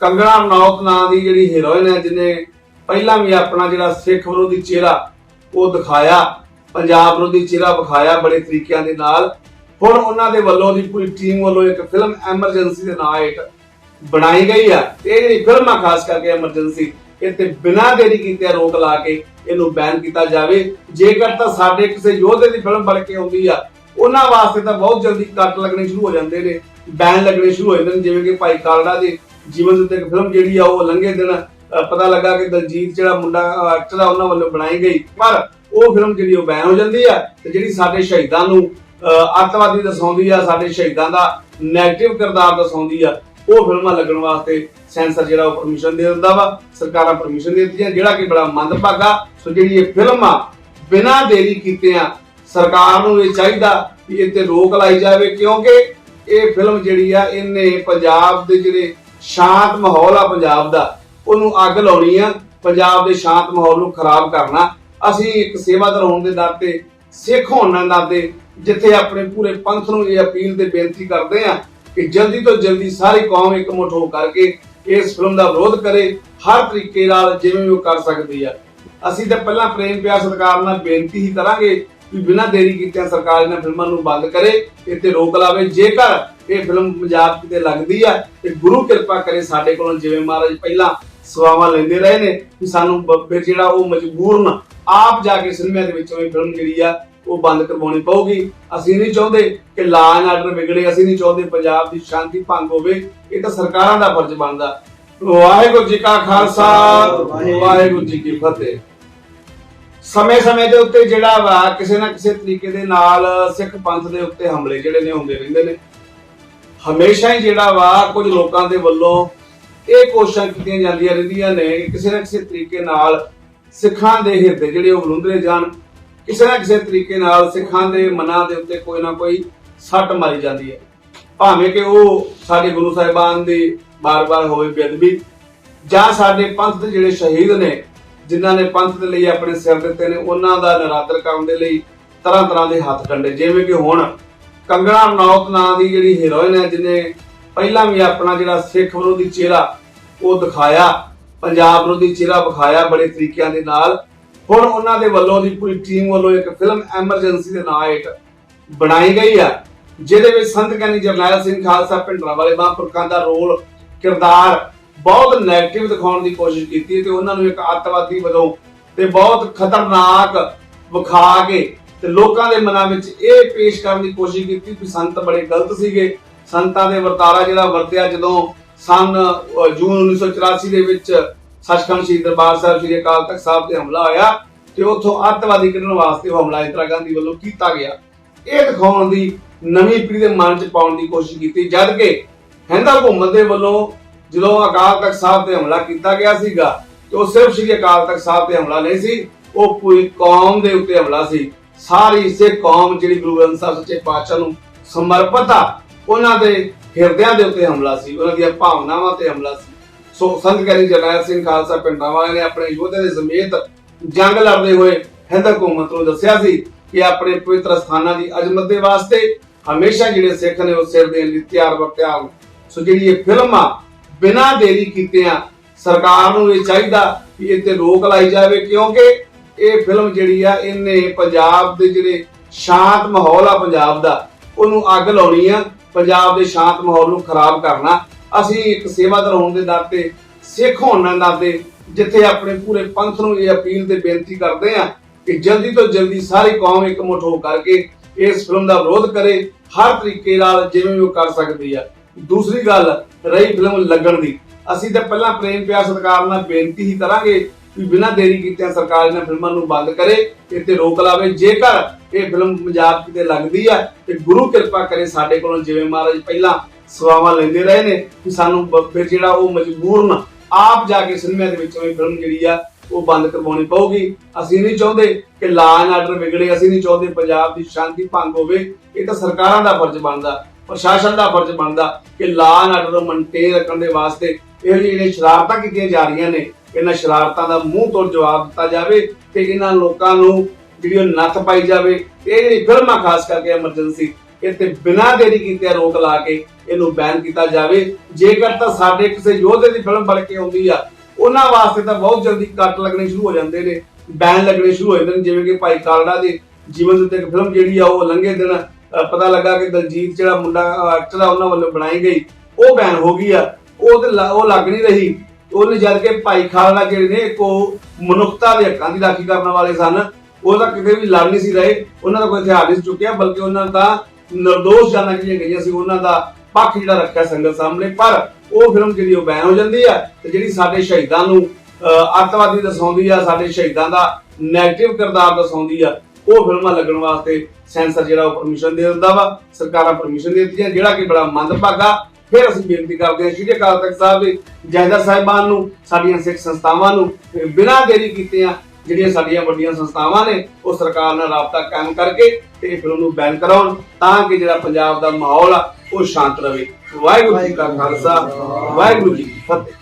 ਕੰਗਣਾ ਰਣੌਤ ਨਾਂ ਦੀ ਜਿਹੜੀ ਹੀਰੋਇਨ ਹੈ, ਜਿਹਨੇ ਪਹਿਲਾਂ ਵੀ ਆਪਣਾ ਜਿਹੜਾ ਸਿੱਖ ਵਿਰੋਧੀ ਚਿਹਰਾ ਉਹ ਦਿਖਾਇਆ, ਪੰਜਾਬ ਵਿਰੋਧੀ ਚਿਹਰਾ ਵਿਖਾਇਆ ਬੜੇ ਤਰੀਕਿਆਂ ਦੇ ਨਾਲ। ਹੁਣ ਉਹਨਾਂ ਦੇ ਵੱਲੋਂ ਦੀ ਪੂਰੀ ਟੀਮ ਵੱਲੋਂ ਇੱਕ ਫਿਲਮ ਐਮਰਜੈਂਸੀ ਦੇ ਨਾਂ ਹੇਠ ਬਣਾਈ ਗਈ ਆ। ਤੇ ਇਹ ਜਿਹੜੀ ਫਿਲਮ ਆ, ਖਾਸ ਕਰਕੇ ਐਮਰਜੈਂਸੀ ਇਹ ਤੇ ਬਿਨਾਂ ਦੇਰੀ ਕੀਤੇ ਰੋਕ ਲਾ ਕੇ ਇਹਨੂੰ ਬੈਨ ਕੀਤਾ ਜਾਵੇ। ਜੇਕਰ ਤਾਂ ਸਾਡੇ ਕਿਸੇ ਯੋਧੇ ਦੀ ਫਿਲਮ ਬਣ ਕੇ ਆਉਂਦੀ ਆ, ਉਹਨਾਂ ਵਾਸਤੇ ਤਾਂ ਬਹੁਤ ਜਲਦੀ ਕੱਟ ਲੱਗਣੇ ਸ਼ੁਰੂ ਹੋ ਜਾਂਦੇ ਨੇ ਬੈਨ ਲੱਗਣੇ ਸ਼ੁਰੂ ਹੋ ਜਾਂਦੇ ਨੇ, ਜਿਵੇਂ ਕਿ ਭਾਈ ਕਾਲੜਾ ਦੇ ਜੀਵਨ ਦੇ ਉੱਤੇ ਇੱਕ ਫਿਲਮ ਜਿਹੜੀ ਆ ਉਹ ਲੰਘੇ ਦਿਨ ਪਤਾ ਲੱਗਾ ਕਿ ਦਲਜੀਤ ਜਿਹੜਾ ਮੁੰਡਾ ਐਕਟਰ ਆ, ਉਹਨਾਂ ਵੱਲੋਂ ਬਣਾਈ ਗਈ। ਪਰ ਉਹ ਫਿਲਮ ਜਿਹੜੀ ਉਹ ਬੈਨ ਹੋ ਜਾਂਦੀ ਆ ਤੇ ਜਿਹੜੀ ਸਾਡੇ ਸ਼ਹੀਦਾਂ ਨੂੰ ਅੱਤਵਾਦੀ ਦਰਸਾਉਂਦੀ ਆ, ਸਾਡੇ ਸ਼ਹੀਦਾਂ ਦਾ ਨੈਗੇਟਿਵ ਕਿਰਦਾਰ ਦਸਾਉਂਦੀ ਆ, ਉਹ ਫਿਲਮਾਂ ਲੱਗਣ ਵਾਸਤੇ ਸੈਂਸਰ ਜਿਹੜਾ ਉਹ ਪਰਮਿਸ਼ਨ ਦੇ ਦਿੰਦਾ ਵਾ, ਸਰਕਾਰਾਂ ਪਰਮਿਸ਼ਨ ਦੇ ਦਿੱਤੀਆਂ, ਜਿਹੜਾ ਕਿ ਬੜਾ ਮੰਦਭਾਗਾ। ਸੋ ਜਿਹੜੀ ਇਹ ਫਿਲਮ ਆ, ਬਿਨਾਂ ਦੇਰੀ ਕੀਤੇ ਆ, ਸਰਕਾਰ ਨੂੰ ਇਹ ਚਾਹੀਦਾ ਕਿ ਇਹ ਤੇ ਰੋਕ ਲਾਈ ਜਾਵੇ, ਕਿਉਂਕਿ ਇਹ ਫਿਲਮ ਜਿਹੜੀ ਆ, ਇਹਨੇ ਪੰਜਾਬ ਦੇ ਜਿਹੜੇ ਸ਼ਾਂਤ ਮਾਹੌਲ ਆ ਪੰਜਾਬ ਦਾ। ਉਹਨੂੰ ਅੱਗ ਲਾਉਣੀ ਆ, ਪੰਜਾਬ ਦੇ ਸ਼ਾਂਤ ਮਾਹੌਲ ਨੂੰ ਖਰਾਬ ਕਰਨਾ। ਅਸੀਂ ਇੱਕ ਸੇਵਾਦਾਰ ਹੋਣ ਦੇ ਦਰ ਸਿੱਖ ਹੋਣ ਦੇ ਦਰ ਜਿੱਥੇ ਆਪਣੇ ਪੂਰੇ ਪੰਥ ਨੂੰ ਇਹ ਅਪੀਲ ਤੇ ਬੇਨਤੀ ਕਰਦੇ ਆ ਕਿ ਜਲਦੀ ਤੋਂ ਜਲਦੀ ਸਾਰੀ ਕੌਮ ਇਕਮੁੱਠ ਹੋ ਕਰਕੇ ਇਸ ਫਿਲਮ ਦਾ ਵਿਰੋਧ ਕਰੇ, ਹਰ ਤਰੀਕੇ ਨਾਲ ਜਿਵੇਂ ਉਹ ਕਰ ਸਕਦੀ ਆ। ਅਸੀਂ ਤਾਂ ਪਹਿਲਾਂ ਪ੍ਰੇਮ ਪਿਆਰ ਸਰਕਾਰ ਨਾਲ ਬੇਨਤੀ ਹੀ ਕਰਾਂਗੇ ਕਿ ਬਿਨਾਂ ਦੇਰੀ ਕੀਤਿਆਂ ਸਰਕਾਰ ਇਹਨਾਂ ਫਿਲਮਾਂ ਨੂੰ ਬੰਦ ਕਰੇ, ਇੱਥੇ ਰੋਕ ਲਾਵੇ। ਜੇਕਰ ਇਹ ਫਿਲਮ ਪੰਜਾਬ ਕਿਤੇ ਲੱਗਦੀ ਆ, ਤੇ ਗੁਰੂ ਕਿਰਪਾ ਕਰੇ ਸਾਡੇ ਕੋਲੋਂ। ਜਿਵੇਂ ਮਹਾਰਾਜ ਪਹਿਲਾਂ ਸਵਾਵਾਂ ਲੈਂਦੇ ਰਹੇ ਨੇ ਕਿ ਸਾਨੂੰ ਫਿਰ ਜਿਹੜਾ ਉਹ ਮਜਬੂਰਨ ਆਪ ਜਾ ਕੇ ਸਿਨੇਮਾ ਦੇ ਵਿੱਚੋਂ ਇਹ ਫਿਲਮ ਜਿਹੜੀ ਆ, ਉਹ ਬੰਦ ਕਰਵਾਉਣੀ ਪਊਗੀ। ਅਸੀਂ ਨਹੀਂ ਚਾਹੁੰਦੇ ਕਿ ਲਾ ਐਂਡ ਆਰਡਰ ਵਿਗੜੇ। ਅਸੀਂ ਨਹੀਂ ਚਾਹੁੰਦੇ ਪੰਜਾਬ ਦੀ ਸ਼ਾਂਤੀ ਭੰਗ ਹੋਵੇ। ਇਹ ਤਾਂ ਸਰਕਾਰਾਂ ਦਾ ਫਰਜ਼ ਬਣਦਾ। ਵਾਹਿਗੁਰੂ ਜੀ ਕਾ ਖਾਲਸਾ, ਵਾਹਿਗੁਰੂ ਜੀ ਕੀ ਫਤਿਹ। ਸਮੇਂ-ਸਮੇਂ ਦੇ ਉੱਤੇ ਜਿਹੜਾ ਵਾ, ਕਿਸੇ ਨਾ ਕਿਸੇ ਤਰੀਕੇ ਦੇ ਨਾਲ ਸਿੱਖ ਪੰਥ ਦੇ ਉੱਤੇ ਹਮਲੇ ਜਿਹੜੇ ਨੇ ਹੁੰਦੇ ਰਹਿੰਦੇ ਨੇ। ਹਮੇਸ਼ਾ ਹੀ ਜਿਹੜਾ ਵਾ, ਕੁਝ ਲੋਕਾਂ ਦੇ ਵੱਲੋਂ ਇਹ ਕੋਸ਼ਿਸ਼ਾਂ ਕੀਤੀਆਂ ਜਾਂਦੀਆਂ ਰਹਿੰਦੀਆਂ ਨੇ ਕਿ ਕਿਸੇ ਨਾ ਕਿਸੇ ਤਰੀਕੇ ਨਾਲ ਸਿੱਖਾਂ ਦੇ ਹਿਰਦੇ ਜਿਹੜੇ ਉਹ ਬਲੁੰਦਰੇ ਜਾਣ। ਕਿਸੇ ਨਾ ਕਿਸੇ ਤਰੀਕੇ ਨਾਲ ਸਿੱਖਾਂ ਦੇ ਮਨਾਂ ਦੇ ਉੱਤੇ ਕੋਈ ਨਾ ਕੋਈ ਸੱਟ ਮਾਰੀ ਜਾਂਦੀ ਹੈ। ਭਾਵੇਂ ਕਿ ਉਹ ਸਾਡੇ ਗੁਰੂ ਸਾਹਿਬਾਨ ਦੀ ਬਾਰ-ਬਾਰ ਹੋਵੇ ਬੇਅਦਬੀ ਜਾਂ ਸਾਡੇ ਪੰਥ ਦੇ ਜਿਹੜੇ ਸ਼ਹੀਦ ਨੇ ਜਿਨ੍ਹਾਂ ਨੇ ਪੰਥ ਦੇ ਲਈ ਆਪਣੇ ਸਿਰ ਦਿੱਤੇ ਨੇ, ਉਹਨਾਂ ਦਾ ਨਿਰਾਦਰ ਕਰਨ ਦੇ ਲਈ ਤਰ੍ਹਾਂ ਤਰ੍ਹਾਂ ਦੇ ਹੱਥ ਕੰਡੇ ਜਿਵੇਂ ਕਿ ਹੁਣ ਕੰਗਣਾ ਰਣੌਤ ਨਾਂ ਦੀ ਜਿਹੜੀ ਹੀਰੋਇਨ ਹੈ, ਜਿਹਨੇ ਪਹਿਲਾਂ ਵੀ ਆਪਣਾ ਜਿਹੜਾ ਸਿੱਖ ਵਿਰੋਧੀ ਚਿਹਰਾ ਉਹ ਦਿਖਾਇਆ, ਪੰਜਾਬ ਵਿਰੋਧੀ ਚਿਹਰਾ ਵਿਖਾਇਆ ਬੜੇ ਤਰੀਕਿਆਂ ਦੇ ਨਾਲ। ਹੁਣ ਉਹਨਾਂ ਦੇ ਵੱਲੋਂ ਦੀ ਪੂਰੀ ਟੀਮ ਵੱਲੋਂ ਇੱਕ ਫਿਲਮ ਐਮਰਜੈਂਸੀ ਦੇ ਨਾਂ ਹੇਠ ਬਣਾਈ ਗਈ ਆ, ਜਿਹਦੇ ਵਿੱਚ ਸੰਤ ਗਿਆਨੀ ਜਰਨੈਲ ਸਿੰਘ ਖਾਲਸਾ ਭਿੰਡਰਾਂ ਵਾਲੇ ਮਹਾਂਪੁਰਖਾਂ ਦਾ ਰੋਲ ਕਿਰਦਾਰ ਬਹੁਤ ਨੈਗੇਟਿਵ ਦਿਖਾਉਣ ਦੀ ਕੋਸ਼ਿਸ਼ ਕੀਤੀ ਤੇ ਉਹਨਾਂ ਨੂੰ ਇੱਕ ਅੱਤਵਾਦੀ ਵਜੋਂ ਤੇ ਬਹੁਤ ਖਤਰਨਾਕ ਵਿਖਾ ਕੇ ਤੇ ਲੋਕਾਂ ਦੇ ਮਨਾਂ ਵਿੱਚ ਇਹ ਪੇਸ਼ ਕਰਨ ਦੀ ਕੋਸ਼ਿਸ਼ ਕੀਤੀ ਕਿ ਸੰਤ ਬੜੇ ਗਲਤ ਸੀਗੇ। ਸੰਤਾਂ ਦੇ ਵਰਤਾਰਾ ਜਿਹੜਾ ਵਰਤਿਆ ਜਦੋਂ ਸਨ ਜੂਨ 1984 ਦੇ ਵਿੱਚ ਸੱਚਖੰਡ ਸ਼ਹੀਦ ਦਰਬਾਰ ਸਾਹਿਬ ਸ੍ਰੀ ਅਕਾਲ ਤਖਤ ਸਾਹਿਬ ਤੇ ਹਮਲਾ ਹੋਇਆ ਤੇ ਉੱਥੋਂ ਅੱਤਵਾਦੀ ਕੱਢਣ ਵਾਸਤੇ ਹਮਲਾ ਇੰਦਰਾ ਗਾਂਧੀ ਵੱਲੋਂ ਕੀਤਾ ਗਿਆ। ਇਹ ਦਿਖਾਉਣ ਦੀ ਨਵੀਂ ਪੀੜ੍ਹੀ ਦੇ ਮਨ 'ਚ ਪਾਉਣ ਦੀ ਕੋਸ਼ਿਸ਼ ਕੀਤੀ, ਜਦ ਕਿ ਹਿੰਦਾ ਹਕੂਮਤ ਦੇ ਵੱਲੋਂ ਜਦੋਂ ਅਕਾਲ ਤਖਤ ਸਾਹਿਬ ਤੇ ਹਮਲਾ ਕੀਤਾ ਗਿਆ ਸੀਗਾ, ਤੇ ਉਹ ਸਿਰਫ ਸ੍ਰੀ ਅਕਾਲ ਤਖਤ ਸਾਹਿਬ ਤੇ ਹਮਲਾ ਨਹੀਂ ਸੀ, ਉਹ ਪੂਰੀ ਕੌਮ ਦੇ ਉੱਤੇ ਹਮਲਾ ਸੀ। ਸਾਰੀ ਸਿੱਖ ਕੌਮ ਜਿਹੜੀ ਗੁਰੂ ਗ੍ਰੰਥ ਸਾਹਿਬ ਸੱਚੇ ਪਾਤਸ਼ਾਹ ਨੂੰ ਸਮਰਪਿਤ ਆ, ਉਹਨਾਂ ਦੇ ਹਿਰਦਿਆਂ ਦੇ ਉੱਤੇ ਹਮਲਾ ਸੀ, ਉਹਨਾਂ ਦੀਆਂ ਭਾਵਨਾਵਾਂ ਤੇ ਹਮਲਾ ਸੀ। ਸੋ ਸੰਤ ਗਿਆਨੀ ਜਰਨੈਲ ਸਿੰਘ ਖਾਲਸਾ ਪਿੰਡਾਂ ਵਾਲਿਆਂ ਨੇ ਆਪਣੇ ਯੋਧੇ ਦੇ ਸਮੇਤ ਜੰਗ ਲੜਦੇ ਹੋਏ ਹਿੰਦ ਹਕੂਮਤ ਨੂੰ ਦੱਸਿਆ ਸੀ ਕਿ ਆਪਣੇ ਪਵਿੱਤਰ ਸਥਾਨਾਂ ਦੀ ਅਜ਼ਮਤ ਦੇ ਵਾਸਤੇ ਹਮੇਸ਼ਾ ਜਿਹੜੇ ਸਿੱਖ ਨੇ ਉਹ ਸਿਰ ਦੇਣ ਲਈ ਤਿਆਰ ਬਰ ਤਿਆਰ ਸੋ ਜਿਹੜੀ ਇਹ ਫਿਲਮ ਆ ਬਿਨਾਂ ਦੇਰੀ ਕੀਤਿਆਂ ਸਰਕਾਰ ਨੂੰ ਇਹ ਚਾਹੀਦਾ ਕਿ ਇੱਥੇ ਰੋਕ ਲਾਈ ਜਾਵੇ, ਕਿਉਂਕਿ ਇਹ ਫਿਲਮ ਜਿਹੜੀ ਆ, ਇਹਨੇ ਪੰਜਾਬ ਦੇ ਜਿਹੜੇ ਸ਼ਾਂਤ ਮਾਹੌਲ ਆ ਪੰਜਾਬ ਦਾ, ਉਹਨੂੰ ਅੱਗ ਲਾਉਣੀ ਆ, ਪੰਜਾਬ ਦੇ ਸ਼ਾਂਤ ਮਾਹੌਲ ਨੂੰ ਖਰਾਬ ਕਰਨਾ। ਅਸੀਂ ਇੱਕ ਸੇਵਾਦਾਰ ਹੋਣ ਦੇ ਦਰ ਸਿੱਖ ਹੋਣ ਦੇ ਦਰ ਜਿੱਥੇ ਆਪਣੇ ਪੂਰੇ ਪੰਥ ਨੂੰ ਇਹ ਅਪੀਲ ਤੇ ਬੇਨਤੀ ਕਰਦੇ ਆ ਕਿ ਜਲਦੀ ਤੋਂ ਜਲਦੀ ਸਾਰੀ ਕੌਮ ਇਕਮੁੱਠ ਹੋ ਕਰਕੇ ਇਸ ਫਿਲਮ ਦਾ ਵਿਰੋਧ ਕਰੇ, ਹਰ ਤਰੀਕੇ ਨਾਲ ਜਿਵੇਂ ਉਹ ਕਰ ਸਕਦੀ ਆ। ਦੂਸਰੀ ਗੱਲ ਰਹੀ ਫਿਲਮ ਲੱਗਣ ਦੀ। ਅਸੀਂ ਤਾਂ ਪਹਿਲਾਂ ਪ੍ਰੇਮ, ਪਿਆਰ ਸਰਕਾਰ ਨਾਲ ਬੇਨਤੀ ਹੀ ਕਰਾਂਗੇ ਕਿ ਬਿਨਾਂ ਦੇਰੀ ਕੀਤਿਆਂ ਸਰਕਾਰ ਇਹਨਾਂ ਫਿਲਮਾਂ ਨੂੰ ਬੰਦ ਕਰੇ, ਇੱਥੇ ਰੋਕ ਲਾਵੇ। ਜੇਕਰ ਇਹ ਫਿਲਮ ਪੰਜਾਬ ਕਿਤੇ ਲੱਗਦੀ ਆ ਤੇ ਗੁਰੂ ਕਿਰਪਾ ਕਰੇ ਸਾਡੇ ਕੋਲੋਂ, ਜਿਵੇਂ ਮਹਾਰਾਜ ਪਹਿਲਾਂ ਸਵਾਵਾਂ ਲੈਂਦੇ ਰਹੇ ਨੇ ਕਿ ਸਾਨੂੰ ਫਿਰ ਜਿਹੜਾ ਉਹ ਮਜਬੂਰਨ ਆਪ ਜਾ ਕੇ ਸਿਨੇਮਾ ਦੇ ਵਿੱਚੋਂ ਇਹ ਫਿਲਮ ਜਿਹੜੀ ਆ, ਉਹ ਬੰਦ ਕਰਵਾਉਣੀ ਪਊਗੀ। ਅਸੀਂ ਨਹੀਂ ਚਾਹੁੰਦੇ ਕਿ ਲਾ ਐਂਡ ਆਰਡਰ ਵਿਗੜੇ, ਅਸੀਂ ਨਹੀਂ ਚਾਹੁੰਦੇ ਪੰਜਾਬ ਦੀ ਸ਼ਾਂਤੀ ਭੰਗ ਹੋਵੇ। ਇਹ ਤਾਂ ਸਰਕਾਰਾਂ ਦਾ ਫਰਜ਼ ਬਣਦਾ। ਪ੍ਰਸ਼ਾਸਨ ਦਾ ਫਰਜ਼ ਬਣਦਾ ਕਿ ਲਾ ਐਂਡ ਆਰਡਰ ਨੂੰ ਮੇਨਟੇਨ ਰੱਖਣ ਦੇ ਵਾਸਤੇ ਇਹ ਜਿਹੜੀਆਂ ਸ਼ਰਾਰਤਾਂ ਕੀਤੀਆਂ ਜਾ ਰਹੀਆਂ ਨੇ, ਇਹਨਾਂ ਸ਼ਰਾਰਤਾਂ ਦਾ ਮੂੰਹ ਤੋੜ ਜਵਾਬ ਦਿੱਤਾ ਜਾਵੇ ਤੇ ਇਹਨਾਂ ਲੋਕਾਂ ਨੂੰ ਜਿਹੜੀ ਉਹ ਨੱਥ ਪਾਈ ਜਾਵੇ, ਇਹ ਜਿਹੜੀ ਫਿਲਮ ਆ ਖਾਸ ਕਰਕੇ ਐਮਰਜੈਂਸੀ ਇਹ ਤੇ ਬਿਨਾਂ ਦੇਰੀ ਕੀਤੇ ਰੋਕ ਲਾ ਕੇ ਇਹਨੂੰ ਬੈਨ ਕੀਤਾ ਜਾਵੇ। ਜੇਕਰ ਤਾਂ ਸਾਡੇ ਕਿਸੇ ਯੋਧੇ ਦੀ ਫਿਲਮ ਬਣ ਕੇ ਆਉਂਦੀ ਆ, ਉਹਨਾਂ ਵਾਸਤੇ ਤਾਂ ਬਹੁਤ ਜਲਦੀ ਕੱਟ ਲੱਗਣੇ ਸ਼ੁਰੂ ਹੋ ਜਾਂਦੇ ਨੇ ਬੈਨ ਲੱਗਣੇ ਸ਼ੁਰੂ ਹੋ ਜਾਂਦੇ ਨੇ, ਜਿਵੇਂ ਕਿ ਭਾਈ ਕਾਲੜਾ ਦੇ ਜੀਵਨ ਦੇ ਉੱਤੇ ਇੱਕ ਫਿਲਮ ਜਿਹੜੀ ਆ, ਉਹ ਲੰਘੇ ਦਿਨ ਪਤਾ ਲੱਗਾ ਕਿ ਦਲਜੀਤ ਜਿਹੜਾ ਮੁੰਡਾ ਐਕਟਰ ਆ ਉਹਨਾਂ ਵੱਲੋਂ ਬਣਾਈ ਗਈ ਉਹ ਬੈਨ ਹੋ ਗਈ ਆ। ਉਹ ਤੇ ਉਹ ਲੱਗ ਨਹੀਂ ਰਹੀ। ਉਹਨੇ ਜਦ ਕਿ ਭਾਈ ਖਾਲੜਾ ਜਿਹੜੇ ਨੇ ਇੱਕ ਮਨੁੱਖਤਾ ਦੇ ਹੱਕਾਂ ਦੀ ਰਾਖੀ ਕਰਨ ਵਾਲੇ ਸਨ। ਉਹ ਤਾਂ ਕਿਤੇ ਵੀ ਲੜ ਨਹੀਂ ਸੀ ਰਹੇ। ਉਹਨਾਂ ਦਾ ਕੋਈ ਹਥਿਆਰ ਨਹੀਂ ਸੀ ਚੁੱਕਿਆ ਬਲਕਿ ਉਹਨਾਂ ਦਾ ਨਿਰਦੋਸ਼ ਜਾਨਾਂ ਜਿਹੜੀਆਂ ਗਈਆਂ ਸੀ ਉਹਨਾਂ ਦਾ ਪੱਖ ਜਿਹੜਾ ਰੱਖਿਆ ਸੰਗਤ ਸਾਹਮਣੇ। ਪਰ ਉਹ ਫਿਲਮ ਜਿਹੜੀ ਉਹ ਬੈਨ ਹੋ ਜਾਂਦੀ ਆ ਤੇ ਜਿਹੜੀ ਸਾਡੇ ਸ਼ਹੀਦਾਂ ਨੂੰ ਅਹ, ਅੱਤਵਾਦੀ ਦਰਸਾਉਂਦੀ ਆ ਸਾਡੇ ਸ਼ਹੀਦਾਂ ਦਾ ਨੈਗੇਟਿਵ ਕਿਰਦਾਰ ਦਰਸਾਉਂਦੀ ਆ ਉਹ ਫਿਲਮਾਂ ਲੱਗਣ ਵਾਸਤੇ ਸੈਂਸਰ ਜਿਹੜਾ ਉਹ ਪਰਮਿਸ਼ਨ ਦੇ ਦਿੰਦਾ ਵਾ, ਸਰਕਾਰਾਂ ਪਰਮਿਸ਼ਨ ਦੇ ਦਿੱਤੀਆਂ, ਜਿਹੜਾ ਕਿ ਬੜਾ ਮੰਦਭਾਗਾ। ਫਿਰ ਅਸੀਂ ਬੇਨਤੀ ਕਰਦੇ ਹਾਂ, ਸ਼੍ਰੀ ਅਕਾਲ ਤਖਤ ਸਾਹਿਬ ਦੇ ਜੈਦਾ ਸਾਹਿਬਾਨ ਨੂੰ, ਸਾਡੀਆਂ ਸਿੱਖ ਸੰਸਥਾਵਾਂ ਨੂੰ ਬਿਨਾਂ ਦੇਰੀ ਕੀਤਿਆਂ ਜਿਹੜੀਆਂ ਸਾਡੀਆਂ ਵੱਡੀਆਂ ਸੰਸਥਾਵਾਂ ਨੇ, ਉਹ ਸਰਕਾਰ ਨਾਲ ਰਾਬਤਾ ਕਾਇਮ ਕਰਕੇ ਤੇ ਇਹ ਫਿਲਮ ਨੂੰ ਬੈਨ ਕਰਾਉਣ, ਤਾਂ ਕਿ ਜਿਹੜਾ ਪੰਜਾਬ ਦਾ ਮਾਹੌਲ ਆ, ਉਹ ਸ਼ਾਂਤ ਰਵੇ ਵਾਹਿਗੁਰੂ ਜੀ ਕਾ ਖਾਲਸਾ, ਵਾਹਿਗੁਰੂ ਜੀ ਕੀ ਫਤਿਹ।